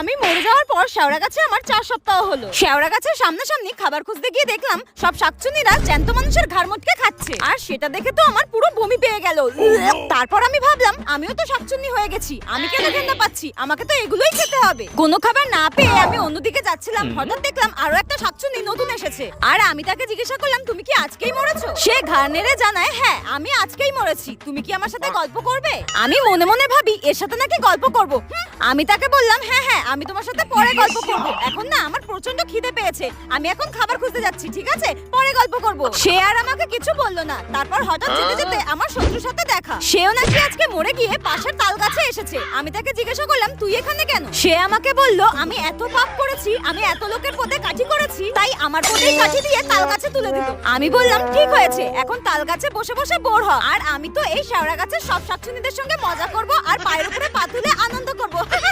আমি মরে যাওয়ার পর শেওড়া গাছে আমার চার সপ্তাহ হলো। শেওড়া গাছের সামনাসামনি খাবার খুঁজতে গিয়ে দেখলাম, সব শাকচুনিরা জ্যান্ত মানুষের ঘাড় মটকে খাচ্ছে আর সেটা দেখে তো আমার পুরো বমি পেয়ে গেল। তারপর আমি ভাবলাম আমিও তো শাকচুন্নি হয়ে গেছি। আমি কেন ঘেন্না পাচ্ছি? আমাকে তো এগুলোই খেতে হবে। কোনো খাবার না পেয়ে আমি অন্যদিকে যাচ্ছিলাম। হঠাৎ দেখলাম আরও একটা শাকচুন্নি নতুন এসেছে। আর আমি তাকে জিজ্ঞাসা করলাম তুমি কি আজকেই মরেছো? সে ঘাড় জানায় হ্যাঁ আমি আজকেই মরেছি। তুমি কি আমার সাথে গল্প করবে? আমি মনে মনে ভাবি এর সাথে নাকি গল্প করব? আমি তাকে বললাম হ্যাঁ হ্যাঁ আমি তোমার সাথে পরে গল্প করব। এখন না আমার প্রচণ্ড খিদে পেয়েছে। আমি এখন খাবার খুঁজতে যাচ্ছি ঠিক আছে পরে গল্প করব। সে আর আমাকে কিছু বলল না। তারপর হঠাৎ যেতে যেতে আমার শত্রুর সাথে দেখা। সেও নাকি আজকে মরে গিয়ে পাশের তাল গাছে এসেছে। আমি তাকে জিজ্ঞাসা করলাম তুই এখানে কেন? সে আমাকে বলল আমি এত পাপ করেছি আমি এত লোকের পদে কাঠি করেছি তাই আমার পদেই কাঠি দিয়ে তাল গাছে তুলে দিল। আমি বললাম ঠিক হয়েছে এখন তাল গাছে বসে বসে বোর হ। আর আমি তো এই শেওড়া গাছের সব শাকচুনিদের সঙ্গে মজা করব আর পায়ের উপরে